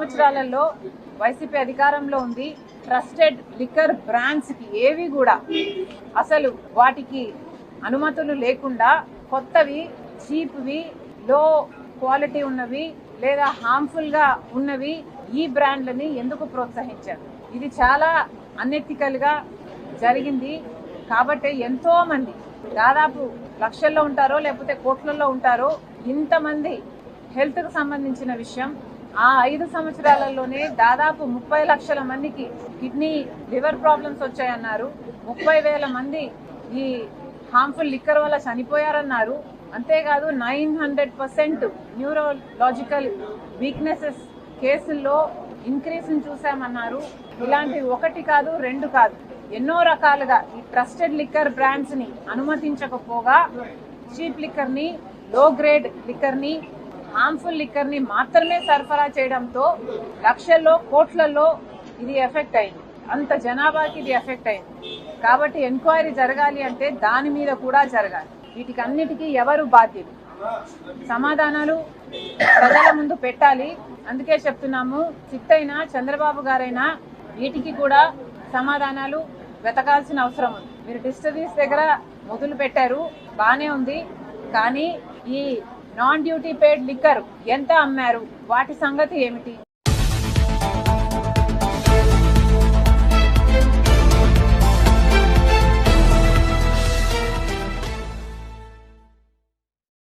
సంవత్సరాలలో వైసీపీ అధికారంలో ఉంది. ట్రస్టెడ్ లిక్కర్ బ్రాండ్స్కి ఏవి కూడా అసలు వాటికి అనుమతులు లేకుండా కొత్తవి చీప్వి లో క్వాలిటీ ఉన్నవి లేదా హార్మ్ఫుల్గా ఉన్నవి ఈ బ్రాండ్లని ఎందుకు ప్రోత్సహించారు? ఇది చాలా అన్ఎథికల్గా జరిగింది. కాబట్టి ఎంతోమంది దాదాపు లక్షల్లో ఉంటారో లేకపోతే కోట్లలో ఉంటారో ఇంతమంది హెల్త్కు సంబంధించిన విషయం ఆ ఐదు సంవత్సరాలలోనే దాదాపు ముప్పై లక్షల మందికి కిడ్నీ లివర్ ప్రాబ్లమ్స్ వచ్చాయన్నారు. ముప్పై వేల మంది ఈ హార్మ్ఫుల్ లిక్కర్ వల్ల చనిపోయారన్నారు. అంతేకాదు nine hundred percent neurological weaknesses కేసుల్లో ఇంక్రీస్ని చూసామన్నారు ఇలాంటి ఒకటి కాదు రెండు కాదు. ఎన్నో రకాలుగా ఈ ట్రస్టెడ్ లిక్కర్ బ్రాండ్స్ని అనుమతించకపోగా చీప్ లిక్కర్ని లో గ్రేడ్ లిక్కర్ని హార్మ్ఫుల్ లిక్కర్ని మాత్రమే సరఫరా చేయడంతో లక్షల్లో కోట్లలో ఇది ఎఫెక్ట్ అయింది. అంత జనాభాకి ఇది ఎఫెక్ట్ అయింది. కాబట్టి ఎంక్వైరీ జరగాలి అంటే దాని మీద కూడా జరగాలి. వీటికి అన్నిటికీ ఎవరు బాధ్యులు? సమాధానాలు ప్రజల ముందు పెట్టాలి. అందుకే చెప్తున్నాము చిత్తైనా చంద్రబాబు గారైనా వీటికి కూడా సమాధానాలు వెతకాల్సిన అవసరం ఉంది. మీరు డిస్టరీస్ దగ్గర మొదలు పెట్టారు బానే ఉంది. కానీ ఈ నాన్ డ్యూటీ పేడ్ లిక్కర్ ఎంత అమ్మారు? వాటి సంగతి ఏమిటి?